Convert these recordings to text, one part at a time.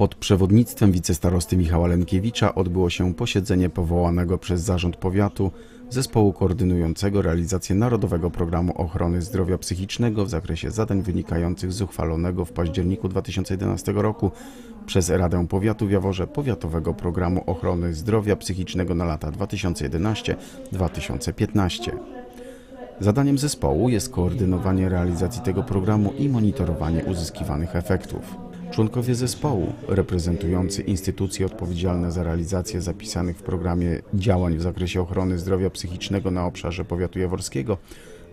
Pod przewodnictwem wicestarosty Michała Lenkiewicza odbyło się posiedzenie powołanego przez Zarząd Powiatu zespołu koordynującego realizację Narodowego Programu Ochrony Zdrowia Psychicznego w zakresie zadań wynikających z uchwalonego w październiku 2011 roku przez Radę Powiatu w Jaworze Powiatowego Programu Ochrony Zdrowia Psychicznego na lata 2011-2015. Zadaniem zespołu jest koordynowanie realizacji tego programu i monitorowanie uzyskiwanych efektów. Członkowie zespołu, reprezentujący instytucje odpowiedzialne za realizację zapisanych w programie działań w zakresie ochrony zdrowia psychicznego na obszarze powiatu jaworskiego,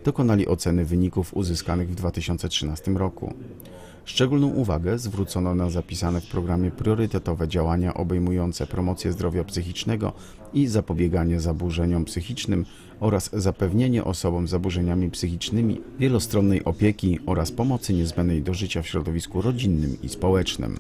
dokonali oceny wyników uzyskanych w 2013 roku. Szczególną uwagę zwrócono na zapisane w programie priorytetowe działania obejmujące promocję zdrowia psychicznego i zapobieganie zaburzeniom psychicznym oraz zapewnienie osobom z zaburzeniami psychicznymi wielostronnej opieki oraz pomocy niezbędnej do życia w środowisku rodzinnym i społecznym.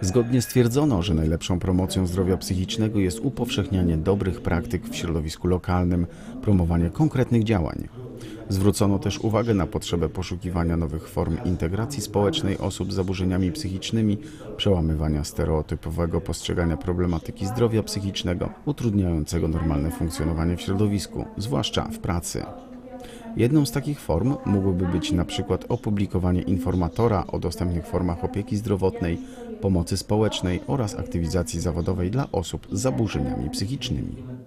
Zgodnie stwierdzono, że najlepszą promocją zdrowia psychicznego jest upowszechnianie dobrych praktyk w środowisku lokalnym, promowanie konkretnych działań. Zwrócono też uwagę na potrzebę poszukiwania nowych form integracji społecznej osób z zaburzeniami psychicznymi, przełamywania stereotypowego postrzegania problematyki zdrowia psychicznego, utrudniającego normalne funkcjonowanie w środowisku, zwłaszcza w pracy. Jedną z takich form mógłby być na przykład opublikowanie informatora o dostępnych formach opieki zdrowotnej, pomocy społecznej oraz aktywizacji zawodowej dla osób z zaburzeniami psychicznymi.